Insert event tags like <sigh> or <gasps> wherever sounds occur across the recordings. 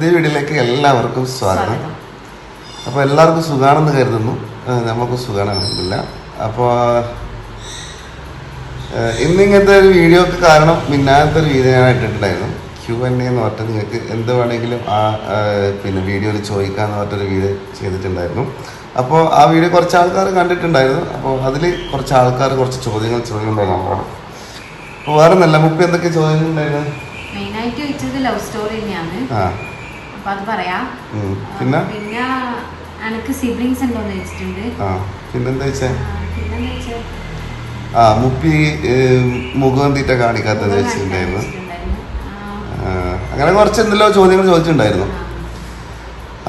പുതിയ വീഡിയോയിലേക്ക് എല്ലാവർക്കും സ്വാഗതം. അപ്പോൾ എല്ലാവർക്കും സുഖാണെന്ന് കരുതുന്നു. നമുക്ക് സുഖമാണെന്നില്ല അപ്പോൾ ഇന്നിങ്ങനത്തെ ഒരു വീഡിയോക്ക് കാരണം മിന്നാലത്തെ ഒരു വീഡിയോ ഞാൻ ഇട്ടിട്ടുണ്ടായിരുന്നു. ക്യൂ എൻ എ എന്ന് പറഞ്ഞിട്ട് നിങ്ങൾക്ക് എന്ത് വേണമെങ്കിലും ആ പിന്നെ വീഡിയോയിൽ ചോദിക്കാമെന്ന് പറഞ്ഞിട്ടൊരു വീഡിയോ ചെയ്തിട്ടുണ്ടായിരുന്നു. അപ്പോൾ ആ വീഡിയോ കുറച്ച് ആൾക്കാർ കണ്ടിട്ടുണ്ടായിരുന്നു. അപ്പോൾ അതിൽ കുറച്ച് ആൾക്കാർ കുറച്ച് ചോദ്യങ്ങൾ ചോദിക്കുന്നുണ്ടായിരുന്നു അപ്പോൾ വേറെ നല്ല മുപ്പി എന്തൊക്കെ ചോദ്യങ്ങളുണ്ടായിരുന്നു മെയിനായിട്ട് ചോദിച്ചത് ലവ് സ്റ്റോറി തന്നെയാണ്. ആ. അപ്പൊ അത് പറയാം. പിന്നെ? പിന്നെ എനിക്ക് സിബ്ലിങ്സ് ഉണ്ടോന്ന് ചോദിച്ചിട്ടുണ്ട്. ആ പിന്നെന്താ വെച്ചേ ആ, മുപ്പി മുഖം തീറ്റ കാണിക്കാത്തത് വെച്ചിട്ടുണ്ടായിരുന്നു അങ്ങനെ കുറച്ച് എന്തെല്ലോ ചോദ്യങ്ങൾ ചോദിച്ചിട്ടുണ്ടായിരുന്നു.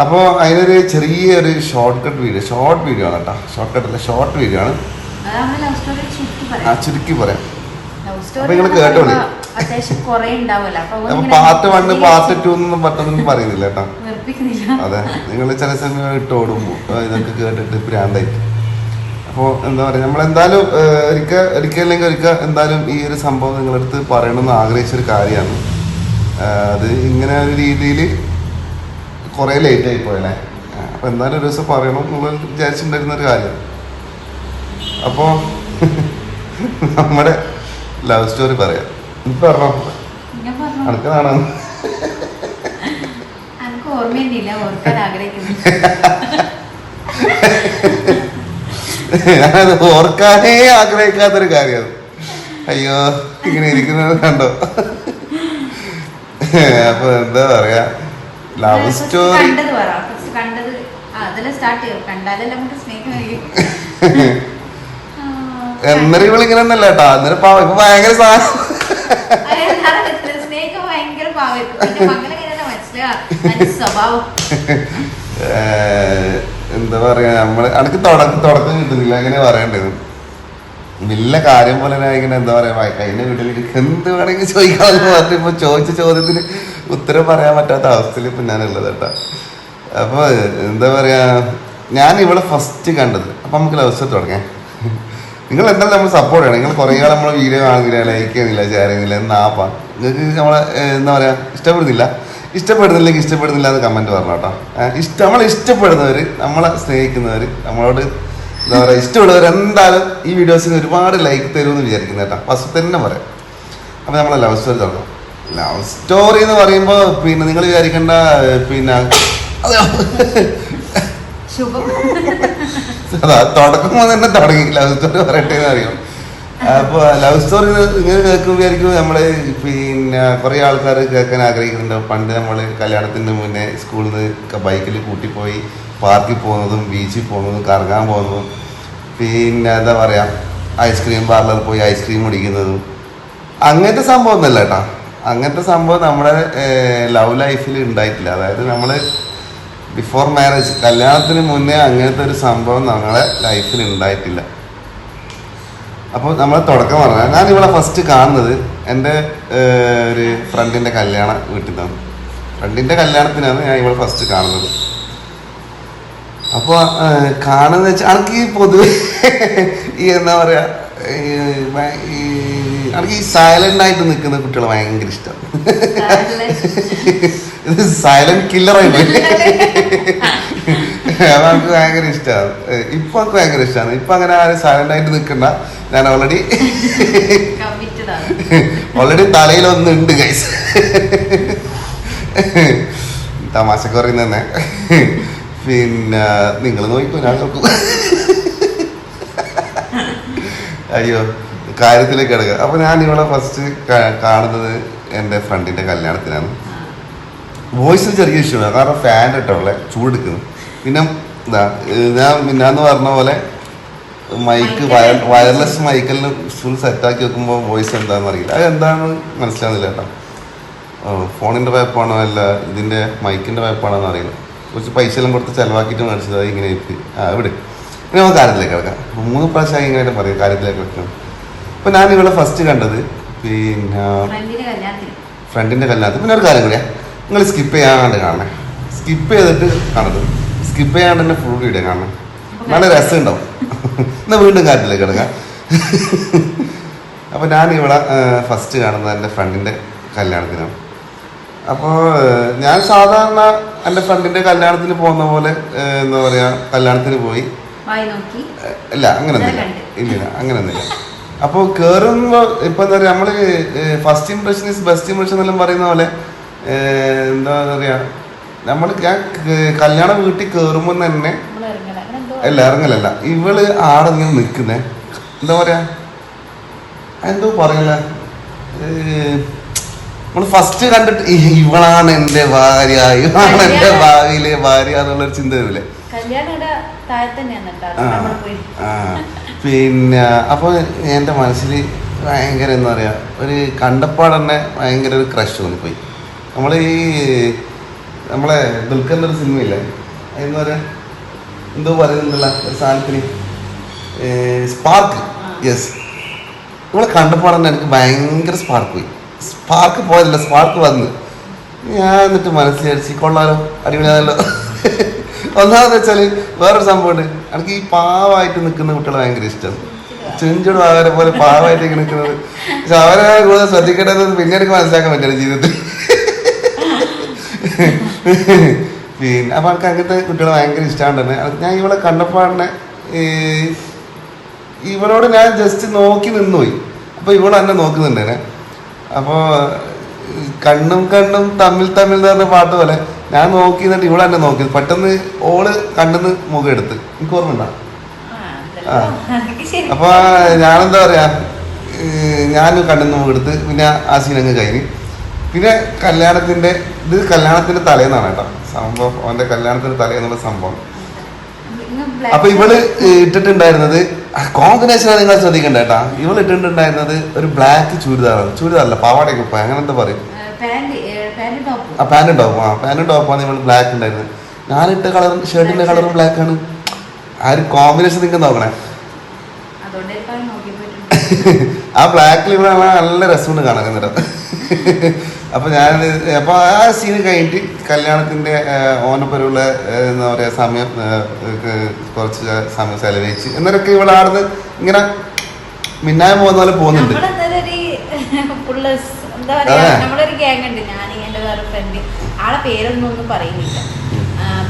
അപ്പോൾ അതിനൊരു ചെറിയൊരു short cut video short video ആണ് കേട്ടോ. ഷോർട്ട് കട്ട് അല്ല ഷോർട്ട് വീഡിയോ ആണ്. ആ ചുരുക്കി പറയാം. ലവ് അപ്പൊ കേട്ടോളൂ നിങ്ങൾ കേട്ടോളി. അത്യാവശ്യം കുറെ ഉണ്ടാവുമല്ലോ. അപ്പൊ പാർട്ട് വണ്ണ് പാർട്ട്. ടു എന്നൊന്നും പറ്റൊന്നും പറയുന്നില്ല കേട്ടോ. അതെ നിങ്ങൾ ചില സമയം ഇട്ട് ഓടുമ്പോൾ ഇതൊക്കെ കേട്ടിട്ട് പ്രാന്തായിട്ട് അപ്പോൾ എന്താ പറയുക നമ്മളെന്തായാലും ഏഹ്, ഒരിക്കൽ ഒരിക്കൽ അല്ലെങ്കിൽ ഒരിക്കൽ എന്തായാലും ഈ ഒരു സംഭവം നിങ്ങളടുത്ത് പറയണമെന്ന് ആഗ്രഹിച്ചൊരു കാര്യമാണ്. അത് ഇങ്ങനെ ഒരു രീതിയിൽ കുറേ ലേറ്റ് ആയി പോയല്ലേ അപ്പോൾ എന്തായാലും ഒരു ദിവസം പറയണം നമ്മൾ വിചാരിച്ചിട്ടുണ്ടായിരുന്ന ഒരു കാര്യം. അപ്പോൾ <laughs> നമ്മുടെ ലവ് സ്റ്റോറി പറയാം. പറഞ്ഞോ. ഓർമ്മയൊന്നുമില്ല ഓർക്കാൻ ആഗ്രഹിക്കുന്നു. ഞാനത് ഓർക്കാനേ ആഗ്രഹിക്കാത്തൊരു കാര്യമാണ്. അയ്യോ ഇങ്ങനെ ഇരിക്കുന്നത് കണ്ടോ? അപ്പൊ എന്താ പറയാ? ലവ് സ്റ്റോറി എന്നറിവിളിങ്ങനെ ഒന്നല്ല കേട്ടോ. അന്നേരം ഇപ്പൊ ഭയങ്കര സാധനം എന്താ പറയാ നമ്മൾ അനക്ക് തുടക്കം തുടക്കം കിട്ടുന്നില്ല അങ്ങനെ പറയണ്ടത് നല്ല കാര്യം പോലെ ഇങ്ങനെ എന്താ പറയാ കഴിഞ്ഞ വീട്ടിലേക്ക് എന്ത് വേണമെങ്കിൽ ചോദിക്കാമെന്ന് പറഞ്ഞപ്പോ ചോദിച്ച ചോദ്യത്തിന് ഉത്തരം പറയാൻ പറ്റാത്ത അവസ്ഥയിൽ ഇപ്പൊ ഞാനുള്ളത് കേട്ടോ. അപ്പൊ എന്താ പറയാ ഞാൻ ഇവിടെ ഫസ്റ്റ് കണ്ടത്. അപ്പൊ നമുക്ക് ലവ് സ്റ്റോറി തുടങ്ങാം. നിങ്ങൾ എന്തായാലും നമ്മൾ സപ്പോർട്ട് ചെയ്യണം. നിങ്ങൾ കുറേ കാലം നമ്മളെ വീഡിയോ കാണുന്നില്ല ലൈക്ക് ചെയ്യുന്നില്ല ഷെയർ ചെയ്യുന്നില്ല എന്നാപ്പാ നിങ്ങൾക്ക് നമ്മളെ എന്താ പറയുക ഇഷ്ടപ്പെടുന്നില്ല. ഇഷ്ടപ്പെടുന്നില്ലെങ്കിൽ ഇഷ്ടപ്പെടുന്നില്ല എന്ന് കമന്റ് പറഞ്ഞു കേട്ടോ. ഇഷ്ടം നമ്മളെ ഇഷ്ടപ്പെടുന്നവർ നമ്മളെ സ്നേഹിക്കുന്നവർ നമ്മളോട് എന്താ പറയുക ഇഷ്ടമുള്ളവർ എന്തായാലും ഈ വീഡിയോസിന് ഒരുപാട് ലൈക്ക് തരുമെന്ന് വിചാരിക്കുന്നു കേട്ടോ. ഫസ്റ്റ് തന്നെ പറയാം. അപ്പോൾ നമ്മളെ ലവ് സ്റ്റോറി തുടങ്ങാം. ലവ് സ്റ്റോറി എന്ന് പറയുമ്പോൾ പിന്നെ നിങ്ങൾ വിചാരിക്കേണ്ട പിന്നെ ശുഭം. അതാ തുടക്കം തന്നെ തുടങ്ങി. ലവ് സ്റ്റോറി പറയട്ടെ അറിയാം. അപ്പൊ ലവ് സ്റ്റോറി ഇങ്ങനെ കേൾക്കുമ്പോഴായിരിക്കും നമ്മൾ പിന്നെ കുറെ ആൾക്കാർ കേൾക്കാൻ ആഗ്രഹിക്കുന്നുണ്ട് പണ്ട് നമ്മൾ കല്യാണത്തിന് മുന്നേ സ്കൂളിൽ നിന്ന് ബൈക്കിൽ കൂട്ടിപ്പോയി പാർക്കിൽ പോകുന്നതും ബീച്ചിൽ പോകുന്നതും കറങ്ങാൻ പോകുന്നതും പിന്നെ എന്താ പറയാ ഐസ്ക്രീം പാർലറിൽ പോയി ഐസ്ക്രീം കുടിക്കുന്നതും. അങ്ങനത്തെ സംഭവം ഒന്നല്ല കേട്ടോ. അങ്ങനത്തെ സംഭവം നമ്മുടെ ലവ് ലൈഫിൽ ഉണ്ടായിട്ടില്ല. അതായത് നമ്മൾ ബിഫോർ മാരേജ് കല്യാണത്തിന് മുന്നേ അങ്ങനത്തെ ഒരു സംഭവം നമ്മളെ ലൈഫിൽ ഉണ്ടായിട്ടില്ല. അപ്പോൾ നമ്മൾ തുടക്കം പറഞ്ഞാൽ ഞാൻ ഇവിടെ ഫസ്റ്റ് കാണുന്നത് എന്റെ ഒരു ഫ്രണ്ടിന്റെ കല്യാണ വീട്ടിൽ നിന്നാണ് ഫ്രണ്ടിന്റെ കല്യാണത്തിനാണ് ഞാൻ ഇവിടെ ഫസ്റ്റ് കാണുന്നത്. അപ്പോൾ കാണുന്ന വെച്ചാൽ എനിക്ക് ഈ പൊതുവെ ഈ എന്താ പറയുക എനിക്ക് ഈ സൈലന്റ് ആയിട്ട് നിൽക്കുന്ന കുട്ടികളെ ഭയങ്കര ഇഷ്ടമാണ് ഇത് സൈലന്റ് കില്ലറായി പോയി. അത്. ഭയങ്കര ഇഷ്ടമാണ് ഇപ്പൊ എനിക്ക് ഭയങ്കര ഇഷ്ടമാണ്. ഇപ്പൊ അങ്ങനെ ആരും സൈലന്റ് ആയിട്ട് നിൽക്കണ്ട. ഞാൻ ഓൾറെഡി ഓൾറെഡി തലയിൽ ഒന്നുണ്ട് ഗൈസ് തമാശക്ക് പറയുന്നത് തന്നെ. പിന്നെ നിങ്ങൾ നോക്കിക്കോ ഞാൻ നോക്കും. അയ്യോ കാര്യത്തിലേക്ക് കിടക്കുക. അപ്പൊ ഞാൻ ഇവിടെ ഫസ്റ്റ് കാണുന്നത് എന്റെ ഫ്രണ്ടിന്റെ കല്യാണത്തിനാണ്. വോയിസിൽ ചെറിയ ഇഷ്യൂ കാരണം ഫാൻ ഇട്ടുള്ള ചൂടെടുക്കുന്നു. പിന്നെ എന്താ ഞാൻ മിന്നാന്ന് പറഞ്ഞ പോലെ മൈക്ക് വയർ വയർലെസ് മൈക്കലിന് ഫുൾ സെറ്റാക്കി വെക്കുമ്പോൾ വോയിസ് എന്താണെന്ന് അറിയില്ല. അത് എന്താണെന്ന് മനസ്സിലാകുന്നില്ല കേട്ടോ. ഫോണിന്റെ വായ്പാണോ അല്ല ഇതിന്റെ മൈക്കിന്റെ വായ്പാണോ എന്ന് അറിയില്ല. കുറച്ച് പൈസ എല്ലാം കൊടുത്ത് ചിലവാക്കിയിട്ട് മേടിച്ചത് അത് ഇങ്ങനെ ആ ഇവിടെ ഇനി നമുക്ക് കാര്യത്തിലേക്ക് കിടക്കാം. മൂന്ന് പ്രാവശ്യം ഇങ്ങനെ പറയും കാര്യത്തിലേക്ക് കിടക്കണം അപ്പോൾ ഞാൻ ഇവിടെ ഫസ്റ്റ് കണ്ടത് പിന്നെ ഫ്രണ്ടിന്റെ കല്യാണത്തിൽ പിന്നെ ഒരു കാര്യം കൂടിയാ. നിങ്ങൾ സ്കിപ്പ് ചെയ്യാണ്ട് കാണണേ. സ്കിപ്പ് ചെയ്തിട്ട് കാണരുത് സ്കിപ്പ് ചെയ്യാണ്ട് തന്നെ ഫുൾ വീഡിയോ കാണണം. നല്ല രസം ഉണ്ടാവും എന്നാൽ വീണ്ടും കാറ്റിലേക്ക് കിടക്കാം. അപ്പോൾ ഞാൻ ഇവിടെ ഫസ്റ്റ് കാണുന്നത് എന്റെ ഫ്രണ്ടിന്റെ കല്യാണത്തിനാണ്. അപ്പോൾ ഞാൻ സാധാരണ എന്റെ ഫ്രണ്ടിന്റെ കല്യാണത്തിന് പോകുന്ന പോലെ എന്താ പറയുക കല്യാണത്തിന് പോയി. ഇല്ല അങ്ങനെയൊന്നുമില്ല അങ്ങനെ ഇല്ലില്ല അങ്ങനെയൊന്നുമില്ല അപ്പോൾ കയറുമ്പോൾ ഇപ്പം എന്താ പറയുക നമ്മൾ first impression is best impression എന്നെല്ലാം പറയുന്ന പോലെ എന്താ പറയുക നമ്മൾ ഞാൻ കല്യാണ വീട്ടിൽ കയറുമ്പോൾ തന്നെ അല്ല ഇറങ്ങലല്ല. ഇവൾ ആടെ ഇങ്ങനെ നിൽക്കുന്നേ? എന്താ പറയാ? എന്തോ പറയല? നമ്മൾ ഫസ്റ്റ് കണ്ടിട്ട് ഇവളാണ് എന്റെ ഭാര്യ ഇവളാണ് എന്റെ ഭാവിയിലെ ഭാര്യ എന്നുള്ളൊരു ചിന്ത വരില്ലേ? പിന്നെ അപ്പോൾ എന്റെ മനസ്സിൽ ഭയങ്കര എന്താ പറയുക ഒരു കണ്ടപ്പാട് തന്നെ ഭയങ്കര ഒരു ക്രഷ് തോന്നിപ്പോയി നമ്മൾ ഈ നമ്മളെ ദുൽഖറിന്റെ ഒരു സിനിമയില്ലേ? എന്ന് പറയുക എന്തോ പറയുന്നില്ല ഒരു സാധനത്തിന്. സ്പാർക്ക്. യെസ് നമ്മളെ കണ്ടപ്പോൾ തന്നെ എനിക്ക് ഭയങ്കര സ്പാർക്ക് പോയി. സ്പാർക്ക് പോയതല്ല സ്പാർക്ക് വന്ന്. ഞാൻ എന്നിട്ട് മനസ്സിൽ അടിച്ചു കൊള്ളാലോ അടിപൊളിയാണല്ലോ. ഒന്നാമത് വെച്ചാൽ വേറൊരു സംഭവമുണ്ട്. എനിക്ക് ഈ പാവമായിട്ട് നിൽക്കുന്ന കുട്ടികളെ ഭയങ്കര ഇഷ്ടമാണ് ചെഞ്ചോട് അവരെ പോലെ പാവമായിട്ട് നിൽക്കുന്നത്. പക്ഷെ അവരെ കൂടുതൽ ശ്രദ്ധിക്കേണ്ടത് പിന്നെ എനിക്ക് മനസ്സിലാക്കാൻ പറ്റില്ല ജീവിതത്തിൽ. പിന്നെ അപ്പൊ ആൾക്ക് അങ്ങനത്തെ കുട്ടികളെ ഭയങ്കര ഇഷ്ടമാണ് തന്നെ ഞാൻ ഇവളെ കണ്ടപ്പാടിനെ ഇവളോട് ഞാൻ ജസ്റ്റ് നോക്കി നിന്നുപോയി. അപ്പൊ ഇവൾ എന്നെ നോക്കുന്നുണ്ടേനെ. അപ്പോ ഈ കണ്ണും കണ്ണും തമ്മിൽ തമ്മിൽ എന്ന് പറഞ്ഞ പാട്ട് പോലെ ഞാൻ നോക്കി എന്നിട്ട് ഇവളെ എന്നെ നോക്കി. പെട്ടെന്ന് ഓൾ കണ്ടെന്ന് മുഖം എടുത്ത്. എനിക്ക് ഓർമ്മ ആ. അതല്ലോ. അപ്പൊ ഞാനെന്താ പറയാ ഞാൻ കണ്ണെന്ന് മുഖം എടുത്ത് പിന്നെ ആ സീനങ്ങ് കഴിഞ്ഞ്. പിന്നെ കല്യാണത്തിന്റെ ഇത് കല്യാണത്തിന്റെ തലേന്നാണ് കേട്ടോ. സംഭവം അവന്റെ കല്യാണത്തിന്റെ തലേന്നുള്ള സംഭവം. അപ്പൊ ഇവൾ ഇട്ടിട്ടുണ്ടായിരുന്നത് കോമ്പിനേഷൻ നിങ്ങൾ ശ്രദ്ധിക്കണ്ട കേട്ടാ. ഇവൾ ഇട്ടിട്ടുണ്ടായിരുന്നത് ഒരു ബ്ലാക്ക് ചുരിദാറാണ്. ചുരിദാറല്ല പാവാട കുപ്പ അങ്ങനെ എന്താ പറയും? ആ, പാന്റ് ഏ, ടോപ്പ് ആ പാന്റും ടോപ്പാണ് ഇവൾ ബ്ലാക്ക് ഉണ്ടായിരുന്നത് ഞാനിട്ട കളറും ഷർട്ടിന്റെ കളറും ബ്ലാക്ക് ആണ്. ആ ഒരു കോമ്പിനേഷൻ നിങ്ങൾ നോക്കണേ. <laughs> ആ ബ്ലാക്കിൽ ഇവിടെ നല്ല രസമുണ്ട് കാണാൻ എന്നിട്ട് അപ്പൊ ഞാൻ അപ്പോൾ ആ സീന് കഴിഞ്ഞിട്ട് കല്യാണത്തിന്റെ ഓനപ്പരുള്ള എന്താ പറയാ സമയം കുറച്ച് സമയം ചെലവഴിച്ച്. എന്നൊക്കെ ഇവിടെ ആടുന്ന് ഇങ്ങനെ മിന്നായ പോകുന്ന പോലെ പോകുന്നുണ്ട്. എന്താ പറയാ. നമ്മളൊരു ഗ്യാങ് ഉണ്ട്. ഞാൻ എന്റെ വേറെ ഫ്രണ്ട് ആളെ പേരൊന്നും ഒന്നും പറയുന്നില്ല.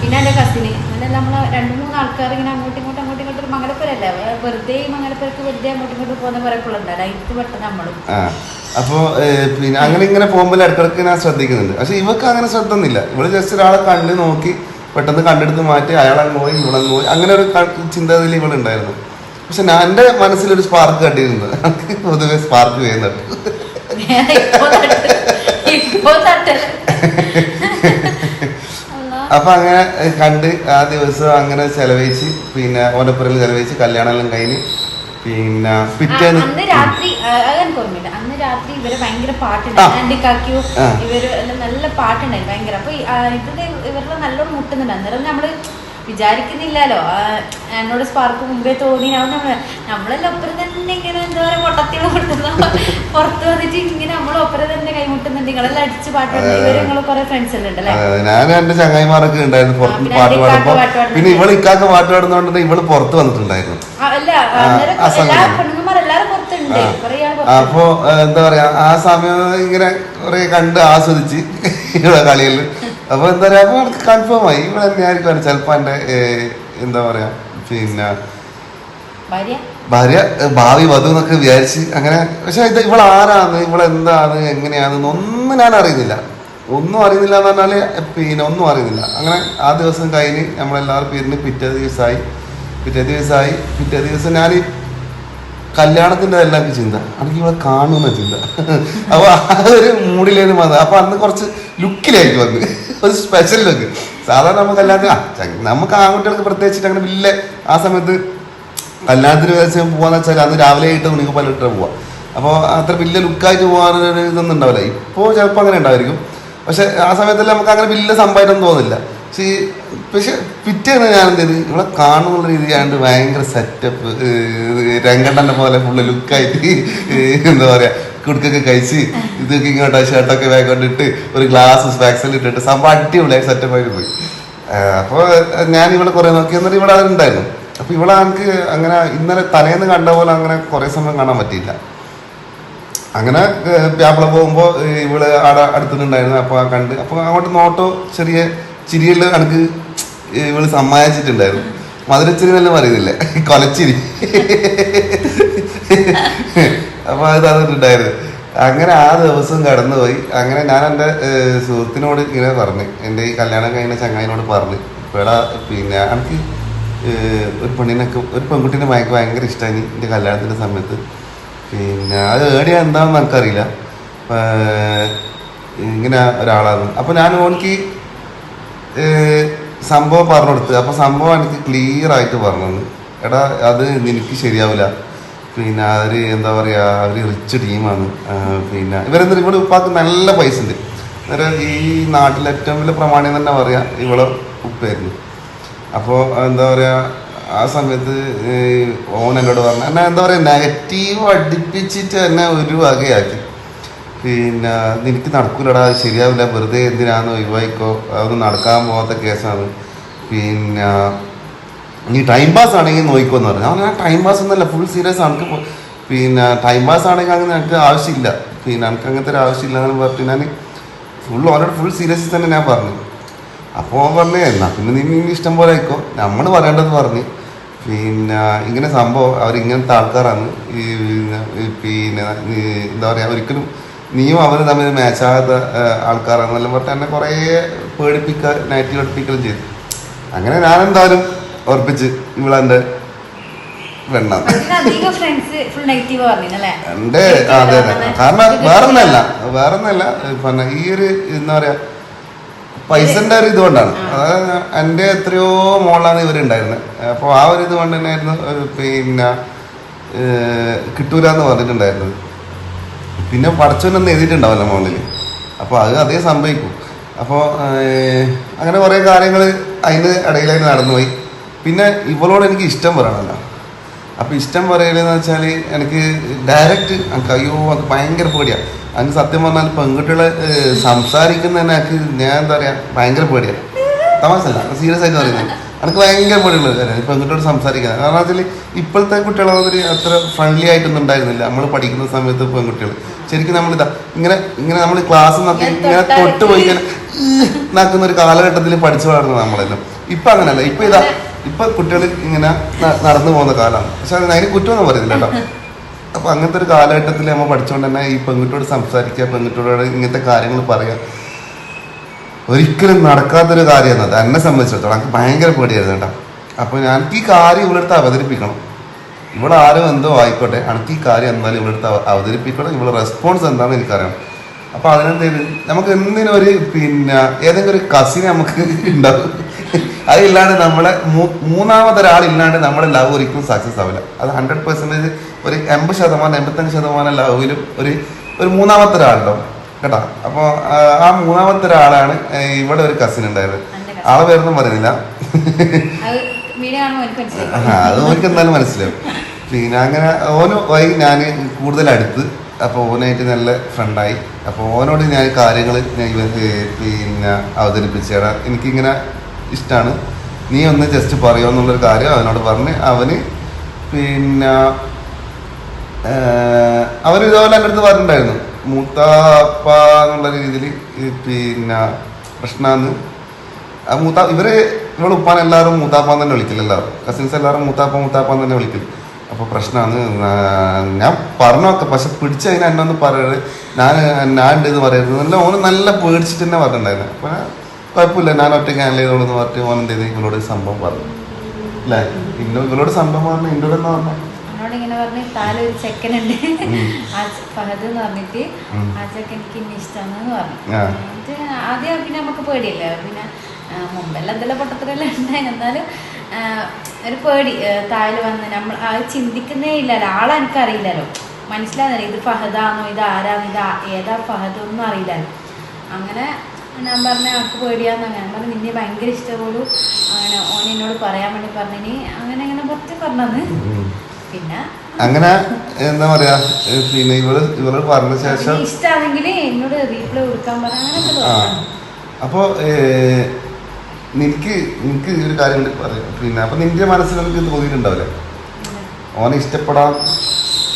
പിന്നെ എന്റെ കസിന് അങ്ങനെ നമ്മൾ രണ്ട് മൂന്ന് ആൾക്കാർ ഇങ്ങനെ അങ്ങോട്ടും ഇങ്ങോട്ടും അങ്ങോട്ടും ഇങ്ങോട്ടും മംഗലപ്പുരല്ലേ വെറുതെ ഈ മംഗലപ്പുരക്ക് വെറുതെ അങ്ങോട്ടും ഇങ്ങോട്ടും പോകുന്ന പരക്കുള്ളുണ്ട് അതിന് പെട്ടെന്ന് നമ്മളും. അപ്പോ പിന്നെ അങ്ങനെ ഇങ്ങനെ പോകുമ്പോൾ ഇടക്കിടക്ക് ഞാൻ ശ്രദ്ധിക്കുന്നുണ്ട്. പക്ഷെ ഇവക്ക് അങ്ങനെ ശ്രദ്ധ ഒന്നുമില്ല ഇവൾ ജസ്റ്റ് ഒരാളെ കണ്ട് നോക്കി പെട്ടെന്ന് കണ്ടെടുത്ത് മാറ്റി അയാളങ്ങ് പോയി ഇവളങ്ങ് പോയി. അങ്ങനെ ഒരു ചിന്താഗതിയിൽ ഇവളുണ്ടായിരുന്നു പക്ഷെ ഞാൻ എന്റെ മനസ്സിലൊരു സ്പാർക്ക് കണ്ടിരുന്നു. പൊതുവെ സ്പാർക്ക് ചെയ്യുന്നുണ്ട് ഇപ്പൊ തട്ട്- ഇപ്പൊ തട്ടൽ. അല്ലാ. അപ്പൊ അങ്ങനെ കണ്ട് ആ ദിവസം അങ്ങനെ ചെലവഴിച്ച് പിന്നെ ഓലപ്പുറയിൽ ചെലവഴിച്ച് കല്യാണം എല്ലാം കഴിഞ്ഞ് പിന്നെ പിറ്റേന്ന് അന്ന് രാത്രി ഓർമ്മയില്ല. അന്ന് രാത്രി ഇവർ ഭയങ്കര. പാട്ടുണ്ടായിരുന്നു ഇവർ നല്ല പാട്ടുണ്ടായിരുന്നു ഭയങ്കര. അപ്പൊ ഇവരുടെ നല്ലോണം മുട്ടുന്നുണ്ട്. അന്നേരം നമ്മൾ വിചാരിക്കുന്നില്ലല്ലോ. എന്നോട് സ്പാർക്ക് മുമ്പേ തോന്നി. നമ്മളെല്ലാം ഒപ്പരം തന്നെ ഇങ്ങനെ എന്താ പറയുക പൊട്ടത്തിൽ പൊട്ടുന്ന പുറത്ത് വന്നിട്ട് ഇങ്ങനെ നമ്മൾ ഒപ്പരം തന്നെ കൈമുട്ടുന്നുണ്ട്. നിങ്ങളെല്ലാം അടിച്ച് അതെ. ഇവർ കുറെ ഫ്രണ്ട്സ് എല്ലാം ഉണ്ടല്ലേ? ഞാനും ഞാൻ എന്റെ ചങ്ങായിമാരൊക്കെ ഉണ്ടായിരുന്നു പുറത്ത് പാട്ട് പാടുമ്പോ. പിന്നെ ഇവൾ ഇക്കാക്ക് പാട്ട് പാടുന്നോണ്ട് ഇവൾ പുറത്ത് വന്നിട്ടുണ്ടായിരുന്നു. അല്ല. എല്ലാ പെണ്ണുങ്ങന്മാർ എല്ലാരും പുറത്തുണ്ട്. കുറെ അപ്പോ എന്താ പറയാ ആ സമയം ഇങ്ങനെ കുറെ കണ്ട് ആസ്വദിച്ച് ഇവിടെ കളിയിൽ അപ്പൊ എന്താ പറയാ അപ്പൊ എനിക്ക് കൺഫേം ആയി. ഇവിടെ തന്നെയായിരിക്കും ചിലപ്പോ എന്റെ എന്താ പറയാ പിന്നെ ഭാര്യ? ഭാവി വധു എന്നൊക്കെ വിചാരിച്ച് അങ്ങനെ. പക്ഷെ ഇത് ഇവൾ ആരാണ്? ഇവിടെ എന്താണ്? എങ്ങനെയാണെന്ന് ഒന്നും ഞാൻ അറിയുന്നില്ല. ഒന്നും അറിയുന്നില്ല എന്ന് പറഞ്ഞാൽ പിന്നെ ഒന്നും അറിയുന്നില്ല. അങ്ങനെ ആ ദിവസം കഴിഞ്ഞ് നമ്മളെല്ലാവരും പിരിഞ്ഞ് പിറ്റേ ദിവസമായി പിറ്റേ ദിവസമായി പിറ്റേ ദിവസം ഞാൻ കല്യാണത്തിന്റെ എല്ലാം ചിന്ത. എനിക്ക് ഇവിടെ കാണുന്ന ചിന്ത. അപ്പൊ ആ ഒരു മൂഡിലേന് വന്നത് അപ്പൊ അന്ന് കുറച്ച് ലുക്കിലായിരിക്കും വന്ന് ഒരു സ്പെഷ്യൽ ലുക്ക് സാധാരണ നമുക്ക് ചങ്ങ- നമുക്ക് ആൺകുട്ടികൾക്ക് പ്രത്യേകിച്ചിട്ട് അങ്ങനെ വലിയ ആ സമയത്ത് കല്യാണത്തിന് ദിവസം പോവാന്ന് വെച്ചാൽ അന്ന് രാവിലെ ആയിട്ട് പല ഇട്ടേ പോവാം. അപ്പോൾ അത്ര വലിയ ലുക്കായിട്ട് പോകാനൊരു ഇതൊന്നും ഉണ്ടാവില്ല. ഇപ്പോൾ ചിലപ്പോൾ അങ്ങനെ ഉണ്ടായിരിക്കും പക്ഷെ ആ സമയത്തെല്ലാം നമുക്ക് അങ്ങനെ വലിയ സംഭവമായിട്ടൊന്നും തോന്നില്ല. പക്ഷേ പക്ഷെ പിറ്റേന്ന് ഞാൻ എന്ത് ചെയ്ത്? ഇവിടെ കാണുന്നുള്ള രീതിയാണ്ട് ഭയങ്കര സെറ്റപ്പ് രംഗണ്ണന്റെ പോലെ ഫുള്ള് ലുക്കായിട്ട് എന്താ പറയാ കുടുക്കൊക്കെ കഴിച്ച് ഇതൊക്കെ ഇങ്ങോട്ട് ഷർട്ടൊക്കെ വേഗോട്ടിട്ട് ഒരു ഗ്ലാസ് സ്പാക്സിൽ ഇട്ടിട്ട് സംഭവം അടിപൊളിയായി സെറ്റപ്പ് ആയിട്ട് പോയി അപ്പോൾ ഞാൻ ഇവിടെ കുറെ നോക്കി. എന്നിട്ട് ഇവിടെ അതുണ്ടായിരുന്നു അപ്പൊ ഇവിടെ എനിക്ക് അങ്ങനെ ഇന്നലെ തലേന്ന് കണ്ട പോലെ അങ്ങനെ കുറെ സമയം കാണാൻ പറ്റിയില്ല. അങ്ങനെ പ്യാപ്പിള പോകുമ്പോൾ ഇവൾ ആടെ അടുത്തിട്ടുണ്ടായിരുന്നു. അപ്പോൾ കണ്ട് അപ്പോൾ അങ്ങോട്ട് നോട്ടോ ചെറിയ ചിരിയല്ല എനിക്ക് ഇവൾ സമ്മാനിച്ചിട്ടുണ്ടായിരുന്നു. മധുരച്ചിരി നല്ല പറയുന്നില്ലേ? കൊലച്ചിരി. അപ്പോൾ അത് തന്നിട്ടുണ്ടായിരുന്നു അങ്ങനെ ആ ദിവസം കടന്നുപോയി. അങ്ങനെ ഞാൻ എന്റെ സുഹൃത്തിനോട് ഇങ്ങനെ പറഞ്ഞു. എന്റെ ഈ കല്യാണം കഴിഞ്ഞ ചങ്ങായിനോട് പറഞ്ഞു. ഇപ്പോഴാ പിന്നെ എനിക്ക് ഒരു പെണ്ണിനൊക്കെ ഒരു പെൺകുട്ടീനെ ഭയങ്കര ഭയങ്കര ഇഷ്ടമായി എന്റെ കല്യാണത്തിന്റെ സമയത്ത്. പിന്നെ അത് ഏടിയാ എന്താണെന്ന് എനിക്കറിയില്ല. ഇങ്ങനെ ഒരാളാണ്. അപ്പോൾ ഞാൻ ഓനിക്ക് സംഭവം പറഞ്ഞു കൊടുത്ത്. അപ്പോൾ സംഭവം എനിക്ക് ക്ലിയർ ആയിട്ട് പറഞ്ഞു എടാ അത് നിനക്ക് ശരിയാവില്ല. പിന്നെ അവർ എന്താ പറയുക അവർ റിച്ച് ടീമാണ് പിന്നെ ഇവരെന്താ ഇവിടെ ഉപ്പാക്ക് നല്ല പൈസ ഉണ്ട്. അന്നേരം ഈ നാട്ടിലെ ഏറ്റവും വലിയ പ്രമാണം തന്നെ പറയാം ഇവളെ ഉപ്പായിരുന്നു അപ്പോൾ എന്താ പറയുക ആ സമയത്ത് ഓൺ എന്നോട് പറഞ്ഞു എന്നെ എന്താ പറയുക നെഗറ്റീവ് അടുപ്പിച്ചിട്ട് എന്നെ ഒരു വകയാക്കി. പിന്നെ നിനക്ക് നടക്കൂലടാ ശരിയാവില്ല വെറുതെ എന്തിനാന്ന് ഒഴിവായിക്കോ അതൊന്നും നടക്കാൻ പോകാത്ത കേസാണ് പിന്നെ നീ ടൈം പാസ് ആണെങ്കിൽ നോക്കിക്കോന്ന് പറഞ്ഞു. അവൻ ടൈം പാസ് ഒന്നല്ല ഫുൾ സീരിയസ് ആണ്. എനിക്ക് പിന്നെ ടൈം പാസ് ആണെങ്കിൽ അങ്ങനെ എനിക്ക് ആവശ്യമില്ല. പിന്നെ എനിക്ക് അങ്ങനത്തെ ഒരു ആവശ്യമില്ല എന്ന് പറഞ്ഞിട്ട് ഞാൻ ഫുൾ ഓൾറെഡി ഫുൾ സീരിയസ് തന്നെ ഞാൻ പറഞ്ഞു. അപ്പോൾ അവൻ പറഞ്ഞു എന്നാ പിന്നെ നീ ഇഷ്ടം പോലെ ആയിക്കോ. നമ്മൾ പറയേണ്ടത് പറഞ്ഞു. പിന്നെ ഇങ്ങനെ സംഭവം അവരിങ്ങനത്തെ ആൾക്കാരാണ്. ഈ പിന്നെ എന്താ പറയുക ഒരിക്കലും നീയും അവരും തമ്മിൽ മാച്ചാകാത്ത ആൾക്കാരാണെന്നെല്ലാം പറഞ്ഞിട്ട് എന്നെ കുറേ പേടിപ്പിക്കുക നൈറ്റിൽ പഠിപ്പിക്കുകയും ചെയ്തു. അങ്ങനെ ഞാനെന്തായാലും ഉറപ്പിച്ച് നെഗറ്റീവ് പറഞ്ഞല്ലേ എന്റെ അതെ അതെ. കാരണം വേറൊന്നല്ല. വേറൊന്നല്ല. പിന്നെ ഈ ഒരു എന്താ പറയാ പൈസന്റെ ഒരു ഇതുകൊണ്ടാണ്. അതായത് എന്റെ എത്രയോ മോളാണ് ഇവരുണ്ടായിരുന്നത് അപ്പോൾ ആ ഒരു ഇത് കൊണ്ട് തന്നെയായിരുന്നു ഒരു പിന്നെ കിട്ടൂലെന്ന് പറഞ്ഞിട്ടുണ്ടായിരുന്നത്. പിന്നെ പഠിച്ചവനൊന്ന് എഴുതിയിട്ടുണ്ടാവല്ലോ മോളിൽ അപ്പോൾ അത് അതേ സംഭവിക്കും. അപ്പോൾ അങ്ങനെ കുറേ കാര്യങ്ങൾ അതിന് ഇടയിലായി നടന്നുപോയി. പിന്നെ ഇവളോട് എനിക്ക് ഇഷ്ടം പറയണമല്ലോ അപ്പോൾ ഇഷ്ടം പറയലെന്ന് വെച്ചാൽ എനിക്ക് ഡയറക്റ്റ് എനിക്ക് അയ്യോ അത് ഭയങ്കര പേടിയാണ് അതിന് സത്യം പറഞ്ഞാൽ പെൺകുട്ടികളെ സംസാരിക്കുന്ന എനിക്ക് ഞാൻ എന്താ പറയുക ഭയങ്കര പേടിയാണ് തമാശല്ല സീരിയസ് ആയിട്ട് പറയുന്നത്. എനിക്ക് ഭയങ്കര പേടിയുള്ള കാര്യം പെൺകുട്ടിയോട് സംസാരിക്കുന്നത് കാരണം വെച്ചാൽ ഇപ്പോഴത്തെ കുട്ടികളാണെങ്കിൽ അത്ര ഫ്രണ്ട്ലി ആയിട്ടൊന്നും ഉണ്ടായിരുന്നില്ല. നമ്മൾ പഠിക്കുന്ന സമയത്ത് പെൺകുട്ടികൾ ശരിക്കും നമ്മളിതാ ഇങ്ങനെ ഇങ്ങനെ നമ്മൾ ക്ലാസ് നടത്തി ഇങ്ങനെ തൊട്ട് പോയി ഇങ്ങനെ നടക്കുന്ന ഒരു കാലഘട്ടത്തിൽ പഠിച്ചു വളർന്നത് നമ്മളെല്ലാം. ഇപ്പൊ അങ്ങനല്ല. ഇപ്പൊ ഇതാ ഇപ്പൊ കുട്ടികൾ ഇങ്ങനെ നടന്നു പോകുന്ന കാലമാണ്. പക്ഷെ അതിന് കുറ്റമൊന്നും പറയുന്നില്ല കേട്ടോ. അപ്പൊ അങ്ങനത്തെ ഒരു കാലഘട്ടത്തിൽ നമ്മൾ പഠിച്ചുകൊണ്ട് തന്നെ ഈ പെൺകുട്ടിയോട് സംസാരിക്കുക പെൺകുട്ടിയോട് ഇങ്ങനത്തെ കാര്യങ്ങൾ പറയുക ഒരിക്കലും നടക്കാത്തൊരു കാര്യമാണ്. അത് എന്നെ സംബന്ധിച്ചിടത്തോളം എനിക്ക് ഭയങ്കര പേടിയായിരുന്നു കേട്ടോ. അപ്പോൾ ഞാൻ ഈ കാര്യം ഇവിടുത്തെ അവതരിപ്പിക്കണം. ഇവിടെ ആരും എന്തോ ആയിക്കോട്ടെ എനിക്ക് ഈ കാര്യം എന്നാലും ഇവിടുത്തെ അവ- അവതരിപ്പിക്കണം. ഇവിടെ റെസ്പോൺസ് എന്താണെന്ന് എനിക്കറിയണം അപ്പോൾ അതിനെന്തേലും നമുക്ക് എന്തിനൊരു പിന്നെ ഏതെങ്കിലും ഒരു കസിനെ നമുക്ക് <laughs> ഉണ്ടാവും. <laughs> അതില്ലാണ്ട് നമ്മളെ മൂന്നാമതൊരാളില്ലാണ്ട് നമ്മുടെ ലവ് ഒരിക്കലും സക്സസ് ആവില്ല. അത് ഹൺഡ്രഡ് പെർസെന്റേജ് ഒരു എൺപത് ശതമാനം എൺപത്തഞ്ച് ശതമാനം ലവിലും ഒരു ഒരു മൂന്നാമത്തെ ഒരാളുണ്ടാവും കേട്ടോ? അപ്പോൾ ആ മൂന്നാമത്തെ ഒരാളാണ് ഇവിടെ ഒരു കസിൻ ഉണ്ടായത്. ആളെ പേരൊന്നും പറയുന്നില്ല. അത് ഓനക്ക് എന്തായാലും മനസ്സിലാവും. പിന്നെ അങ്ങനെ ഓന് വൈ ഞാൻ കൂടുതൽ അടുത്ത്. അപ്പോൾ ഓനായിട്ട് നല്ല ഫ്രണ്ടായി അപ്പോൾ ഓനോട് ഞാൻ കാര്യങ്ങൾ ഞാൻ പിന്നെ അവതരിപ്പിച്ചേടാ. എനിക്കിങ്ങനെ ഇഷ്ടമാണ് നീ ഒന്ന് ജസ്റ്റ് പറയുമോ എന്നുള്ളൊരു കാര്യം അവനോട് പറഞ്ഞ് അവന് പിന്നെ അവൻ ഇതുപോലെ എന്റെ അടുത്ത് പറഞ്ഞിട്ടുണ്ടായിരുന്നു. മൂത്താപ്പ എന്നുള്ള രീതിയിൽ പിന്നെ പ്രശ്നമാണ് ആ മൂത്താ ഇവർ ഇവളെ ഉപ്പാൻ എല്ലാവരും മൂത്താപ്പാൻ തന്നെ വിളിക്കില്ല എല്ലാവരും. കസിൻസ് എല്ലാവരും മൂത്താപ്പ മൂത്താപ്പാൻ തന്നെ വിളിക്കില്ല അപ്പോൾ പ്രശ്നമാണ് ഞാൻ പറഞ്ഞൊക്കെ പക്ഷെ പിടിച്ച് അതിനെ എന്നെ ഒന്ന് പറയരുത് ഞാൻ ഞാൻ ഉണ്ട് എന്ന് പറയരുത് നല്ല ഓന് നല്ല പേടിച്ചിട്ട് തന്നെ പറഞ്ഞിട്ടുണ്ടായിരുന്നു. അപ്പോൾ കുഴപ്പമില്ല. ഞാൻ ഒറ്റയ്ക്ക് ഹാൻഡിൽ ചെയ്തോളൂ എന്ന് പറഞ്ഞിട്ട് മോൻ എന്ത് ചെയ്ത്? ഇവളോട് ഒരു സംഭവം പറഞ്ഞു. അല്ലേ പിന്നെ ഇവളോട് സംഭവം പറഞ്ഞു. എന്നോട് എന്താ പറഞ്ഞു. എന്നോട് ഇങ്ങനെ പറഞ്ഞ് താഴെ ഒരു ചെക്കൻ ഉണ്ട് ആ ഫഹദ് എന്ന് പറഞ്ഞിട്ട് ആ ചെക്കൻ എനിക്ക് ഇന്ന ഇഷ്ടമാണെന്ന് പറഞ്ഞു. എന്നിട്ട് ആദ്യം പിന്നെ നമുക്ക് പേടിയല്ലേ. പിന്നെ മുമ്പെല്ലാം എന്തെല്ലാം പൊട്ടത്തിലെല്ലാം ഉണ്ടായി എന്നാലും ഒരു പേടി താഴെ വന്ന് നമ്മൾ ആ ചിന്തിക്കുന്നേ ഇല്ലല്ലോ. ആളെ എനിക്കറിയില്ലല്ലോ. മനസ്സിലാകുന്നില്ല. ഇത് ഫഹദാണോ ഇത് ആരാണോ ഇത് ഏതാ ഫഹദ് ഒന്നും അറിയില്ലല്ലോ. അങ്ങനെ ഞാൻ പറഞ്ഞ ആൾക്ക് പേടിയാന്ന് അങ്ങനെ ഞാൻ പറഞ്ഞു നിന്നെ ഭയങ്കര ഇഷ്ടപോലും അങ്ങനെ ഓൻ എന്നോട് പറയാൻ വേണ്ടി പറഞ്ഞിനി. അങ്ങനെ അങ്ങനെ കുറച്ച് പറഞ്ഞത്. പിന്നെ അങ്ങനെ എന്താ പറയാ പിന്നെ ഇവൾ ഇവൾ പറഞ്ഞ ശേഷം ഇഷ്ടാണെങ്കിൽ എന്നോട് റീപ്ലൈ കൊടുക്കാൻ പറഞ്ഞ ആ. തോന്നാം അപ്പോൾ നിനക്ക് നിനക്ക് ഒരു കാര്യം പറയാം. പിന്നെ അപ്പൊ നിന്റെ മനസ്സിൽ എനിക്ക് തോന്നിയിട്ടുണ്ടാവില്ലേ? ഓനെ ഇഷ്ടപ്പെടാൻ?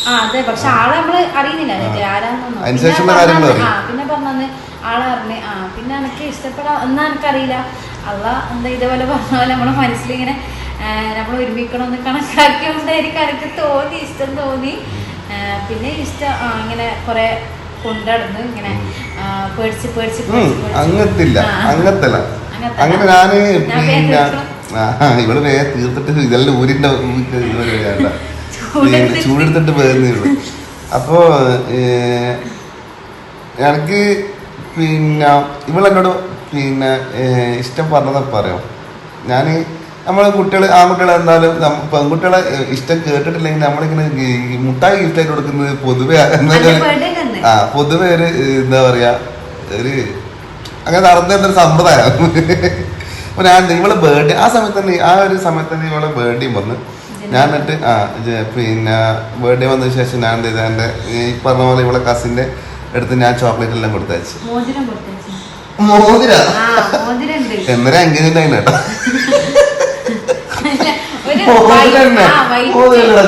ആ അതെ. പക്ഷെ ആളെ നമ്മൾ അറിയുന്നില്ല. എന്നിട്ട് ആരാന്നൊന്നും. അതിന് പിന്നെ പറഞ്ഞു കാര്യങ്ങൾ പറഞ്ഞന്ന് പിന്നെ പറഞ്ഞന്ന്. ആളെ അറിഞ്ഞ് ആ പിന്നെ എനിക്ക് ഇഷ്ടപ്പെടാം എന്നാ എനിക്കറിയില്ല അല്ല എന്താ ഇതേപോലെ പറഞ്ഞ പോലെ നമ്മളെ മനസ്സിലിങ്ങനെ നമ്മൾ ഒരുമിക്കണമെന്ന് കണക്കാക്കിയോണ്ടായിരിക്കും എനിക്ക് തോന്നി ഇഷ്ടം തോന്നി പിന്നെ ഇഷ്ടം ഇങ്ങനെ കുറെ കൊണ്ടടന്ന് ഇങ്ങനെ പേടിച്ച് പേടിച്ച് അങ്ങനത്തില്ല അങ്ങത്തല്ല. അങ്ങനെ ഞാൻ ഞാൻ പിന്നെ. ഇവൾ വേ തീർത്തിട്ട് ഇതെല്ലാം ഊരിന്റെ ചൂടെടുത്തിട്ട്. ഉള്ളൂ അപ്പോ എനിക്ക് പിന്നെ ഇവളെന്നോട് പിന്നെ ഇഷ്ടം പറഞ്ഞത് പറയാം. ഞാൻ നമ്മൾ കുട്ടികൾ ആൺകുട്ടികളെ എന്തായാലും പെൺകുട്ടികളെ ഇഷ്ടം കേട്ടിട്ടില്ലെങ്കിൽ നമ്മളിങ്ങനെ മുട്ടായി ഗിഫ്റ്റ് ആയിട്ട് കൊടുക്കുന്നത് പൊതുവെ ആ പൊതുവെ ഒരു എന്താ പറയാ ഒരു അങ്ങനെ നടന്നൊരു സമ്പ്രദായം. അപ്പൊ ഞാൻ ഇവളെ ബേർഡേ ആ സമയത്ത് തന്നെ ആ ഒരു സമയത്ത് തന്നെ ഇവളെ ബേർഡേയും വന്ന്. ഞാൻ എന്നിട്ട് ആ പിന്നെ ബേർഡേ വന്നതിന് ശേഷം ഞാൻ എന്ത് ചെയ്ത എന്റെ ഈ പറഞ്ഞ പോലെ ഇവളെ കസിന്റെ അടുത്ത് ഞാൻ ചോക്ലേറ്റ് എല്ലാം കൊടുത്തയച്ചു. മോതിരം എന്നൊരു എൻഗേജ്മെന്റ് ആയിരുന്നു കേട്ടോ.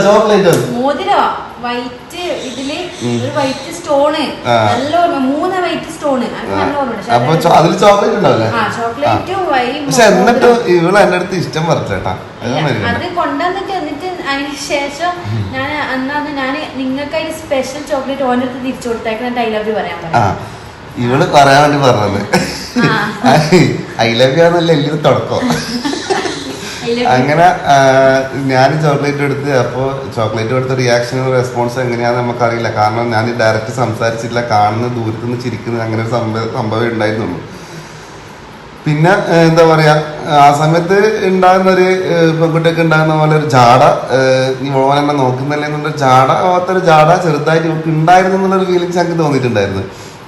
ചോക്ലേറ്റ്. വൈറ്റ് ഇതിൽ ഒരു വൈറ്റ് സ്റ്റോണ്. ആ. നല്ല മൂന്ന് വൈറ്റ് സ്റ്റോണ്. അത് നല്ല ഓർമ്മ അപ്പൊ ചോ- ചോക്ലേറ്റ് ഉണ്ടാവില്ലേ? ചോക്ലേറ്റും പക്ഷെ എന്നിട്ട് ഇവൾ എന്റെ അടുത്ത് ഇഷ്ടം പറഞ്ഞേട്ടാ. അത് കൊണ്ടുവന്നിട്ട് എന്നിട്ട് അതിന് ശേഷം ഞാൻ അന്നാന്ന് ഞാൻ നിങ്ങൾക്ക് അതിന് സ്പെഷ്യൽ ചോക്ലേറ്റ് ഓന്റെ തിരിച്ചു ലവ് യു പറയാൻ പറയാം ഇവൾ പറയാൻ വേണ്ടി പറഞ്ഞത്. ഐ ലവ് യു ആണല്ലോ എല്ലാം തുടക്കം. അങ്ങനെ ഞാൻ ചോക്ലേറ്റ് എടുത്ത് അപ്പോൾ ചോക്ലേറ്റ് കൊടുത്ത റിയാക്ഷനും റെസ്പോൺസ് എങ്ങനെയാണെന്ന് നമുക്കറിയില്ല. കാരണം ഞാൻ ഡയറക്റ്റ് സംസാരിച്ചിട്ടില്ല കാണുന്ന ദൂരത്തുനിന്ന് ചിരിക്കുന്നത് അങ്ങനെ ഒരു സംഭവം സംഭവം ഉണ്ടായിരുന്നുള്ളൂ. പിന്നെ എന്താ പറയാ ആ സമയത്ത് ഉണ്ടാകുന്ന ഒരു പെൺകുട്ടിയൊക്കെ ഉണ്ടാകുന്ന പോലെ ഒരു ജാട നീ മോൻ എന്നെ നോക്കുന്നില്ല എന്നുള്ള ജാട അവത്തൊരു ജാട ചെറുതായിട്ട് ഇവർക്ക് ഉണ്ടായിരുന്നു എന്നുള്ളൊരു ഫീലിങ്സ് എനിക്ക് തോന്നിയിട്ടുണ്ടായിരുന്നു.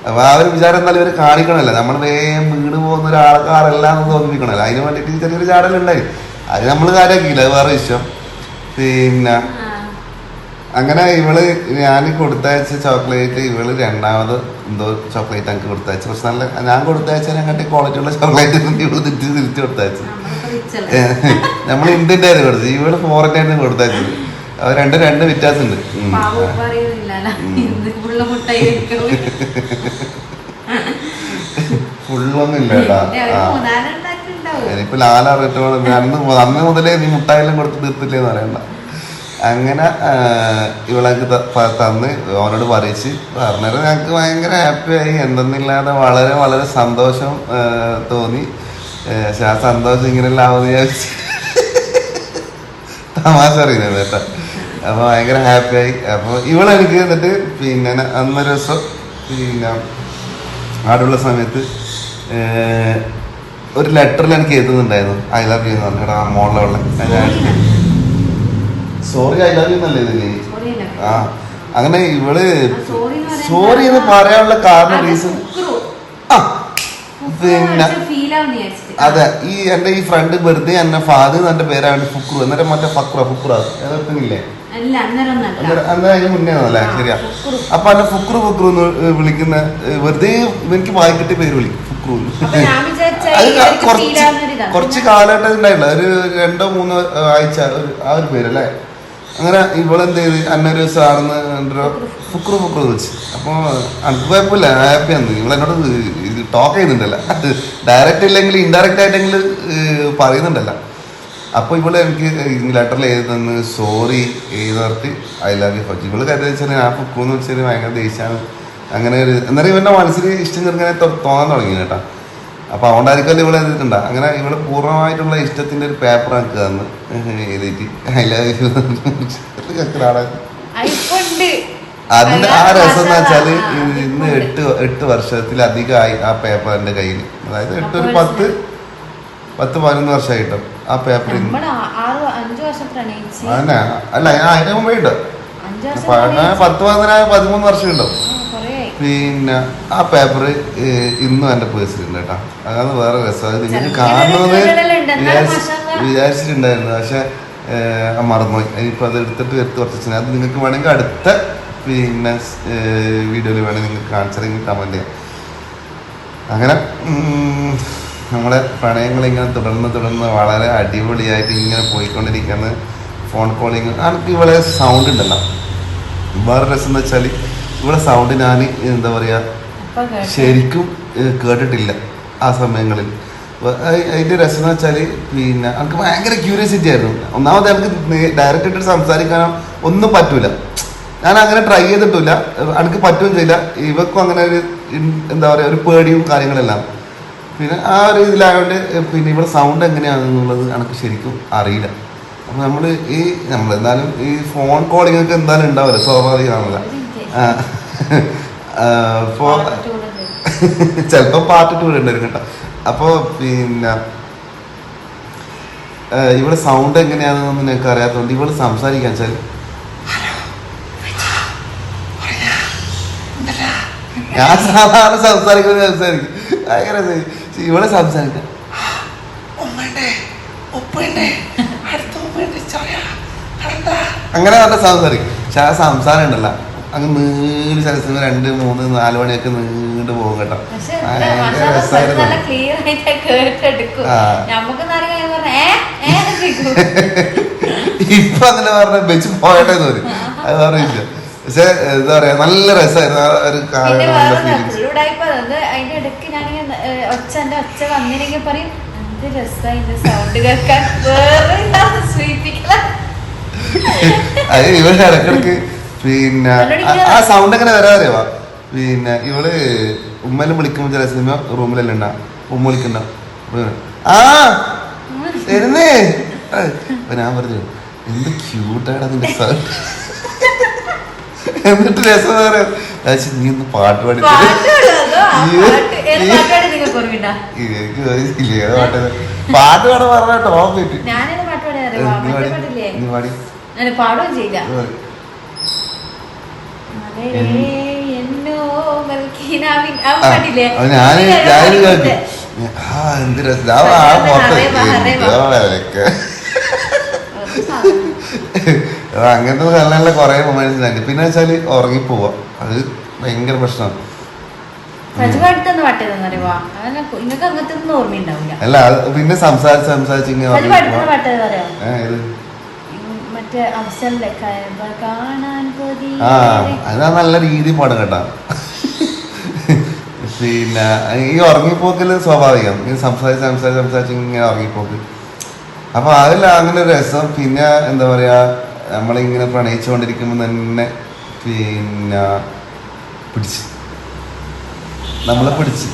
അപ്പൊ ആ ഒരു വിചാരം എന്തായാലും ഇവർ കാണിക്കണമല്ലോ. നമ്മൾ വേഗം വീട് പോകുന്ന ഒരു ആൾക്കാരല്ല എന്ന് തോന്നിപ്പിക്കണമല്ലോ അതിന് വേണ്ടിയിട്ട് ചെറിയൊരു ജാടലുണ്ടായി അത് നമ്മൾ കാര്യമാക്കിയില്ല അത് വേറെ വിഷയം. പിന്നെ. അങ്ങനെ ഇവൾ ഞാൻ കൊടുത്തയച്ച ചോക്ലേറ്റ് ഇവൾ രണ്ടാമത് എന്തോ ചോക്ലേറ്റ് എനിക്ക് കൊടുത്തയച്ചു പക്ഷെ നല്ല ഞാൻ കൊടുത്തയച്ചതിനെക്കാട്ടി ക്വാളിറ്റി ഉള്ള ചോക്ലേറ്റ് ഇവൾ തിരിച്ച് തിരിച്ച് കൊടുത്തയച്ചു? നമ്മൾ ഇന്ത്യന്റെ ആയിരുന്നു കൊടുത്തത് ഇവൾ ഫോറിന്റെ ആയിരുന്നു കൊടുത്തയച്ചത് അത് രണ്ട് രണ്ട് വ്യത്യാസമുണ്ട് ഉം. പാവം ഉപ്പ അറിയുന്നില്ലല്ലോ. ഇത് full മുട്ടായി കഴിക്കണം. ഫുള്ളൊന്നും ഇല്ല കേട്ടാ പിന്നെ ഒരു ആ മൂന്നാലെണ്ണം ഉണ്ടാക്കിയിട്ടുണ്ടാവും. ഇനിയിപ്പോ ലാലറിട്ട് അന്ന് അന്ന് മുതലേ നീ മുട്ടായെല്ലാം കൊടുത്ത് തീർത്തില്ലേന്ന് പറയണ്ട അങ്ങനെ ഇവളൊക്കെ തന്ന് അവനോട് പറയിച്ച് പറഞ്ഞത് ഞങ്ങൾക്ക് ഭയങ്കര ഹാപ്പിയായി എന്തെന്നില്ലാതെ വളരെ വളരെ സന്തോഷം തോന്നി. പക്ഷെ ആ സന്തോഷം ഇങ്ങനെയല്ല ആവുന്ന വിചാരിച്ച് <laughs> തമാശ അറിയുന്നത് കേട്ടോ. അപ്പൊ ഭയങ്കര ഹാപ്പിയായി അപ്പൊ ഇവളെനിക്ക് എന്നിട്ട് പിന്നെ അന്നൊരു ദിവസം പിന്നെ ആടുള്ള സമയത്ത് ഒരു ലെറ്ററിൽ എനിക്ക് എഴുതുന്നുണ്ടായിരുന്നു. ഐ ലവ് യു എന്ന് പറഞ്ഞിട്ട് ആ മോളിലുള്ള. സോറി ഐ ലവ് യു എന്നല്ലേ ഇതിന് ആ അങ്ങനെ ഇവൾ സോറി എന്ന് പറയാനുള്ള കാരണം റീസൺ ആ പിന്നെ. അതെ ഈ എന്റെ ഈ ഫ്രണ്ട് വെറുതെ എന്നെ ഫാദർ എന്റെ പേരാണ് ഫുക്രു. എന്നിട്ട് മറ്റേ ഫക്ര ഫുക്ര ഏതൊക്കെയില്ലേ അല്ല അന്നേരം അതിന് മുന്നേ ആണല്ലേ ശരിയാ. അപ്പൊ എന്നെ ഫുക്രു ഫുക്രു എന്ന് വിളിക്കുന്ന വെറുതെ എനിക്ക് വായിക്കിട്ട് പേര് വിളിക്കും ഫുക്രു. അത് കുറച്ച്. കുറച്ച് കാലഘട്ടം ഒരു രണ്ടോ മൂന്നോ ആഴ്ച ആ ഒരു പേരല്ലേ? അങ്ങനെ ഇവളെന്ത് ചെയ്ത്? അന്നൊരു സാറിന്ന് ഫുക്രു ഫുക്രു വെച്ച് അപ്പോൾ അത് കുഴപ്പമില്ല ഹാപ്പിയാണ് ഇവളെന്നോട് ടോക്ക് ചെയ്യുന്നുണ്ടല്ല. ഡയറക്റ്റ് ഇല്ലെങ്കിൽ ഇൻഡയറക്റ്റ് ആയിട്ടെങ്കിലും പറയുന്നുണ്ടല്ല. അപ്പോൾ ഇവൾ എനിക്ക് ലെറ്ററിൽ എഴുതി തന്ന് സോറി എഴുതി ഐ ലവ് യു ഫസ്റ്റ് ഇവൾ കരുതി വെച്ചാൽ ആ ഫുക്രു എന്ന് വെച്ചാൽ ഭയങ്കര ദേഷ്യമാണ് അങ്ങനെ ഒരു എന്നാലും ഇവന്റെ മനസ്സിൽ ഇഷ്ടം ചെറുങ്ങനെ തോന്നാൻ തുടങ്ങി കേട്ടാ. അപ്പൊ അതുകൊണ്ടായിരിക്കും ഇവിടെ എഴുതിയിട്ടുണ്ട്. അങ്ങനെ ഇവൾ പൂർണമായിട്ടുള്ള ഇഷ്ടത്തിന്റെ ഒരു പേപ്പർ എനിക്ക് തന്ന് എഴുതിയിട്ട്. അതിന്റെ ആ രസം എന്ന് വെച്ചാൽ ഇന്ന്. എട്ട് എട്ട് വർഷത്തിലധികമായി ആ പേപ്പർ എന്റെ കയ്യിൽ അതായത് എട്ട് ഒരു പത്ത് പത്ത് പതിനൊന്ന് വർഷമായിട്ടോ ആ പേപ്പർ അല്ല അതിന് മുമ്പേ ഉണ്ട് പത്ത് പതിനാല് പതിമൂന്ന് വർഷം ഉണ്ടോ. പിന്നെ ആ പേപ്പർ ഇന്നും എന്റെ പേഴ്സിലുണ്ട് കേട്ടോ. അതാണ് വേറെ രസം. അത് നിങ്ങൾക്ക് കാണണമെന്ന് വിചാരിച്ച് മാഷാഅല്ലാ. വിചാരിച്ചിട്ടുണ്ടായിരുന്നു. പക്ഷെ മറന്നുപോയി. ഇനിയിപ്പോൾ അത് എടുത്തിട്ട് എടുത്ത് കുറച്ച് അത് നിങ്ങൾക്ക് വേണമെങ്കിൽ അടുത്ത പിന്നെ വീഡിയോയിൽ വേണമെങ്കിൽ നിങ്ങൾക്ക് കാണിച്ചതെങ്കിൽ കമന്റ് ചെയ്യാം. അങ്ങനെ നമ്മുടെ പ്രണയങ്ങൾ ഇങ്ങനെ തുടർന്ന് തുടർന്ന് വളരെ അടിപൊളിയായിട്ട് ഇങ്ങനെ പോയിക്കൊണ്ടിരിക്കുന്ന ഫോൺ കോളിങ്. എനിക്ക് ഇവിടെ സൗണ്ട് ഉണ്ടല്ലോ. വേറെ രസം എന്ന് വെച്ചാൽ ഇവിടെ സൗണ്ട് ഞാൻ എന്താ പറയുക ശരിക്കും കേട്ടിട്ടില്ല ആ സമയങ്ങളിൽ. അതിന്റെ രസം എന്ന് വെച്ചാൽ പിന്നെ എനിക്ക് ഭയങ്കര ക്യൂരിയോസിറ്റി ആയിരുന്നു. ഒന്നാമത് എനിക്ക് ഡയറക്റ്റ് ആയിട്ട് സംസാരിക്കാനോ ഒന്നും പറ്റൂല. ഞാൻ അങ്ങനെ ട്രൈ ചെയ്തിട്ടില്ല. എനിക്ക് പറ്റുകയും ചെയ്യില്ല ഇവക്കും അങ്ങനെ ഒരു എന്താ പറയുക ഒരു പേടിയും കാര്യങ്ങളെല്ലാം. പിന്നെ ആ ഒരു ഇതിലായതുകൊണ്ട് പിന്നെ ഇവിടെ സൗണ്ട് എങ്ങനെയാണെന്നുള്ളത് എനിക്ക് ശരിക്കും അറിയില്ല. അപ്പം നമ്മൾ ഈ നമ്മൾ എന്തായാലും ഈ ഫോൺ കോളിംഗ് ഒക്കെ എന്തായാലും ഉണ്ടാവില്ല സ്വാഭാവികമാണല്ലോ. അപ്പോൾ. ചിലപ്പോൾ പാർട്ട് ടു ഉണ്ടായിരുന്നു കേട്ടോ. അപ്പോൾ പിന്നെ ഇവിടെ സൗണ്ട് എങ്ങനെയാണെന്നൊന്നും ഞങ്ങൾക്ക് അറിയാത്തതുകൊണ്ട് ഇവൾ സംസാരിക്കാൻ വെച്ചാൽ ഞാൻ സാധാരണ സംസാരിക്കുന്നത് സംസാരിക്കും. ഭയങ്കര ഇവിടെ സംസാരിക്കാം. <gasps> അങ്ങനെ പറഞ്ഞ സംസാരിക്കും. പക്ഷെ ആ സംസാരം ഉണ്ടല്ലോ. അങ്ങ് നീണ്ട് സ്ഥലത്ത് രണ്ട് മൂന്ന് നാല് മണിയൊക്കെ നീണ്ടു പോകും കേട്ടോ. ഭയങ്കര. ഇപ്പൊ അങ്ങനെ പറഞ്ഞ വെച്ച് പോയട്ടെന്ന് വരും അത് പറയില്ല പക്ഷെ എന്താ പറയാ നല്ല രസമായിരുന്നു ആ ഒരു പിന്നെ കാലം നല്ല വേറെ ഫീലിങ്സ് പുള്ളിയുടായിപ്പോ അത് അതിന്റെ ഇടയ്ക്ക് ഞാനിങ്ങനെ ഒച്ച എന്റെ ഒച്ച വന്നില്ലെങ്കിൽ പറയും എന്ത് രസാ ഇതിന്റെ സൗണ്ട് കേൾക്കാൻ? വേറെ സ്വീപിക്കല അത് ഇവിടെ ഇടക്കിടക്ക് പിന്നെ ആ- സൗണ്ട് എങ്ങനെ വരാ അറിയാവാ പിന്നെ ഇവൾ ഉമ്മലും വിളിക്കുമ്പോ ചില സിനിമ റൂമിലെല്ലാം ഉണ്ടാ. ഉമ്മ വിളിക്കണ്ട. ആ തരുന്നേ അപ്പൊ ഞാൻ പറഞ്ഞു എന്ത് ക്യൂട്ടാണ് അതിന്റെ സൗണ്ട് എന്നിട്ട് രസം പറയാ "രാജി, നീ ഒന്ന് പാട്ട് പാടി പാട്ട് പാട്ട് പാടാൻ പറഞ്ഞ ടോപ്പ് കിട്ടി. നീ പാടി? പാടുകയും ചെയ്യില്ല. അങ്ങനത്തെ സ്ഥലങ്ങളിലെ കൊറേ മൊമെന്റ്സ് ഉണ്ട് പിന്നെ വെച്ചാൽ ഉറങ്ങിപ്പോവാ. അത് ഭയങ്കര പ്രശ്നമാണ്. അല്ല പിന്നെ സംസാരിച്ച് സംസാരിച്ച് ഇങ്ങനെ ആ അത് നല്ല രീതി പാടും കേട്ടാ. പിന്നെ ഈ ഉറങ്ങിപ്പോക്കൽ സ്വാഭാവികം. ഈ സംസാരിച്ച് സംസാരിച്ച് സംസാരിച്ച് ഇങ്ങനെ ഉറങ്ങിപ്പോക്ക്. അപ്പൊ അതിൽ അങ്ങനെ ഒരു രസം. പിന്നെ എന്താ പറയാ നമ്മളിങ്ങനെ പ്രണയിച്ചുകൊണ്ടിരിക്കുമ്പോൾ തന്നെ പിന്നെ പിടിച്ച്. നമ്മളെ പിടിച്ച്.